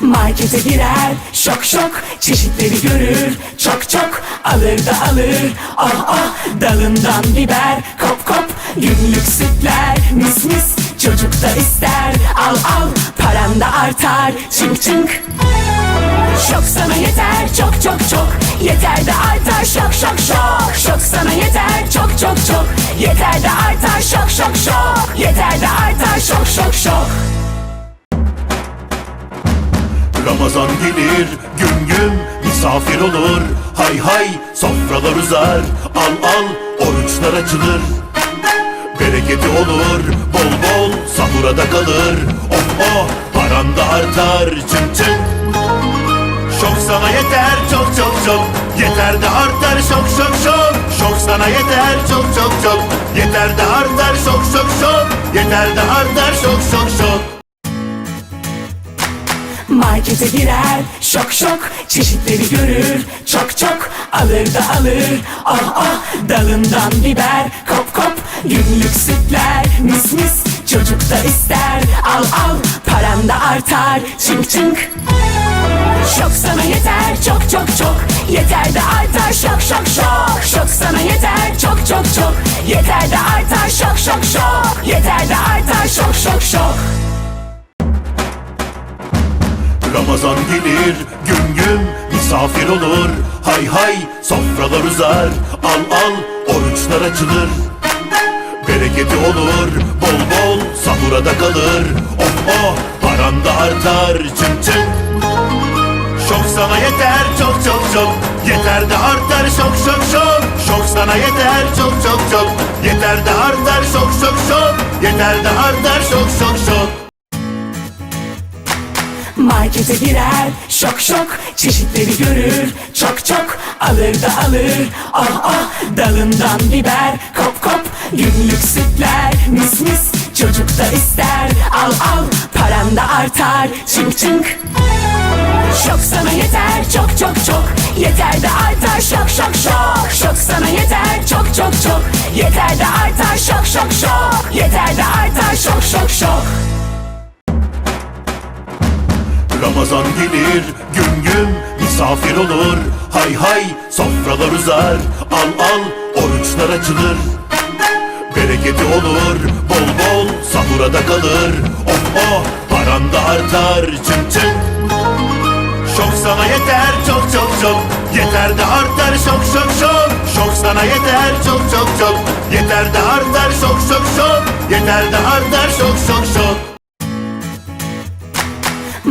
Markete girer şok şok çeşitleri görür Çok çok alır da alır. Ah ah dalından biber Kop kop günlük sütler Mis mis çocuk da ister. Al al paran da artar Çınk çınk Şok sana yeter çok çok çok Yeter de artar. Şok şok şok Şok sana yeter çok çok çok Yeter de artar. Şok şok şok Yeter de artar. Şok şok şok Ramazan gelir gün gün misafir olur. Hay hay sofralar uzar Al al oruçlar açılır. Bereketi olur bol bol sahura da kalır. Oh oh paran da artar çın çın Şok sana yeter çok çok çok. Yeter de artar şok şok şok. Şok sana yeter çok çok çok. Yeter de artar şok şok şok. Yeter de artar şok şok şok Markete girer şok şok çeşitleri görür Çok çok alır da alır. Ah ah dalından biber Kop kop günlük sütler Mis mis çocuk da ister. Al al paran da artar Çınk çınk. Şok sana yeter çok çok çok Yeter de artar şok şok şok. Şok sana yeter çok çok çok Yeter de artar şok şok şok Yeter de artar şok şok şok Ramazan gelir gün gün misafir olur. Hay hay sofralar uzar Al al oruçlar açılır. Bereketi olur bol bol sahura da kalır. Oh oh paran da artar çın çın Şok sana yeter çok çok çok. Yeter de artar şok şok şok. Şok sana yeter çok çok çok. Yeter de artar şok şok şok. Yeter de artar şok şok şok Markete girer şok şok çeşitleri görür Çok çok alır da alır. Ah ah dalından biber Kop kop günlük sütler Mis mis çocuk da ister. Al al paran da artar Çınk çınk Şok sana yeter çok çok çok Yeter de artar şok şok şok. Şok sana yeter çok çok çok Yeter de artar şok şok şok Yeter de artar şok şok şok Ramazan gelir gün gün misafir olur. Hay hay sofralar uzar Al al oruçlar açılır. Bereketi olur bol bol sahura da kalır. Oh oh paran da artar çın çın Şok sana yeter çok çok çok. Yeter de artar şok şok şok. Şok sana yeter çok çok çok. Yeter de artar şok şok şok. Yeter de artar şok şok şok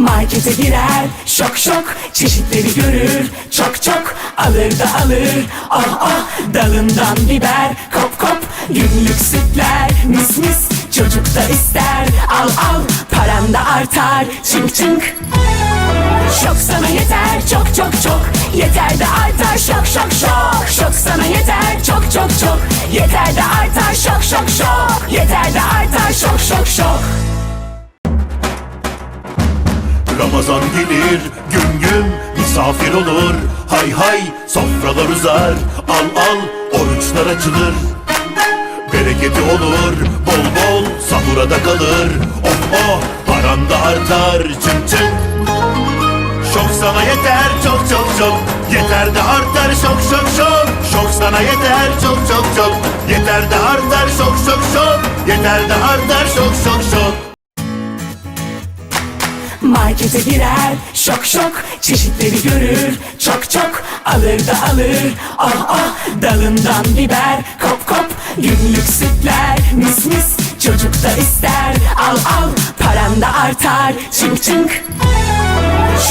Markete girer. Şok şok çeşitleri görür. Çok çok alır da alır. Ah ah dalından biber. Kop kop günlük sütler. Mis mis çocuk da ister. Al al paran da artar. Çınk çınk Şok sana yeter. Çok çok çok Yeter de artar. Şok şok şok. Şok sana yeter. Çok çok çok Yeter de artar. Şok şok şok Yeter de artar. Şok şok şok Ramazan gelir gün gün misafir olur. Hay hay sofralar uzar Al al oruçlar açılır. Bereketi olur bol bol sahura da kalır. Oh oh paran da artar çın çın Şok sana yeter çok çok çok. Yeter de artar şok şok şok. Şok sana yeter çok çok çok. Yeter de artar şok şok şok. Yeter de artar şok şok şok Markete girer. Şok şok çeşitleri görür. Çok çok alır da alır. Ah ah dalından biber. Kop kop günlük sütler. Mis mis çocuk da ister. Al al paran da artar. Çınk çınk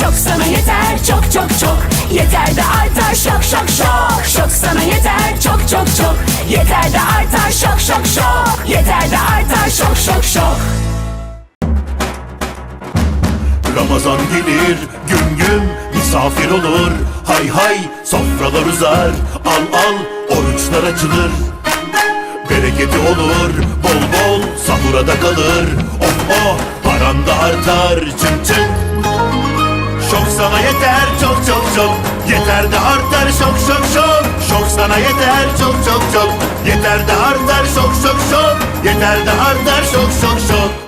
Şok sana yeter. Çok çok çok Yeter de artar. Şok şok şok. Şok sana yeter. Çok çok çok Yeter de artar. Şok şok şok Yeter de artar. Şok şok şok Ramazan gelir gün gün misafir olur. Hay hay sofralar uzar Al al oruçlar açılır. Bereketi olur bol bol sahura da kalır. Oh oh paran da artar çın çın Şok sana yeter çok çok çok. Yeter de artar şok şok şok. Şok sana yeter çok çok çok. Yeter de artar şok şok şok. Yeter de artar şok şok şok